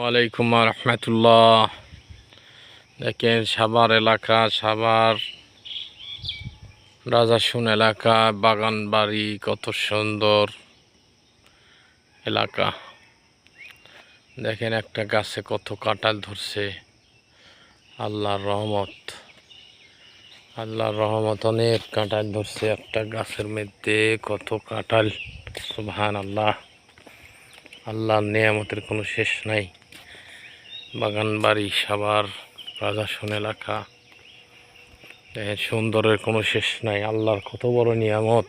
ওয়ালাইকুম রহমতুল্লাহ দেখেন সাভার এলাকা, সাভার রাজাসুন এলাকা, বাগান বাড়ি কত সুন্দর এলাকা। দেখেন একটা গাছে কত কাঁটাল ধরছে। আল্লাহর রহমত আল্লাহর রহমত অনেক কাঁটাল ধরছে একটা গাছের মধ্যে, কত কাঁঠাল। সুবহান আল্লাহ আল্লাহর নিয়ামতের কোনো শেষ নাই। বাগান বাড়ি সাবার রাজাসন এলাকা। সুন্দরের কোনো শেষ নাই। আল্লাহর কত বড় নিয়ামত।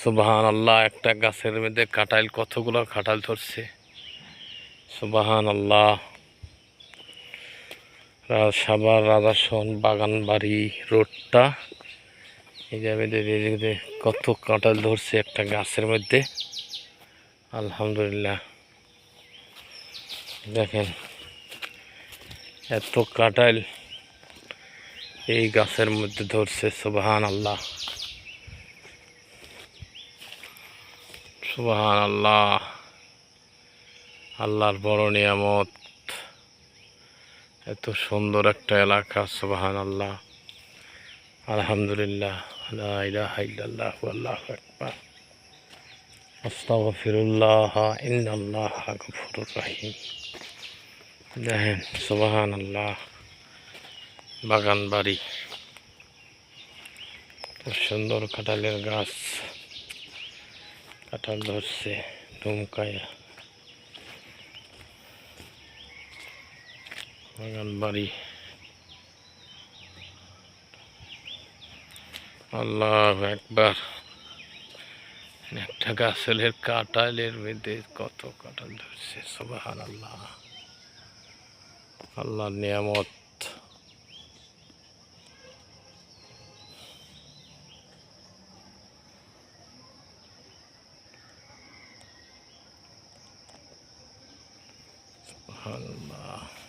সুবাহান আল্লাহ একটা গাছের মধ্যে কাঁঠাল, কতগুলো কাঁঠাল ধরছে। সুবাহান আল্লাহ সাবার রাজাসন বাগান বাড়ি রোডটা। এই যে কত কাঁঠাল ধরছে একটা গাছের মধ্যে। আলহামদুলিল্লাহ। দেখেন এত কাটাইল এই গাছের মধ্যে ধরছে সুবাহান আল্লাহ সুবাহান আল্লাহ আল্লাহর বড় নিয়ামত। এত সুন্দর একটা এলাকা সুবাহান আল্লাহ আলহামদুলিল্লাহ আল্লাহু আকবার। ইন্নাল্লাহ গফুরুর রহিম। দেখেন সুবাহান আল্লাহ বাগান বাড়ি খুব সুন্দর কাঁঠালের গাছ কাঁঠাল ধরছে ধুমকায়া বাগান বাড়ি আল্লাহ একবার একটা গাছের কাঁঠালের মধ্যে কত কাঁঠাল ধরছে সুবাহান আল্লাহ আল্লাহর নিয়ামত সুবহানাল্লাহ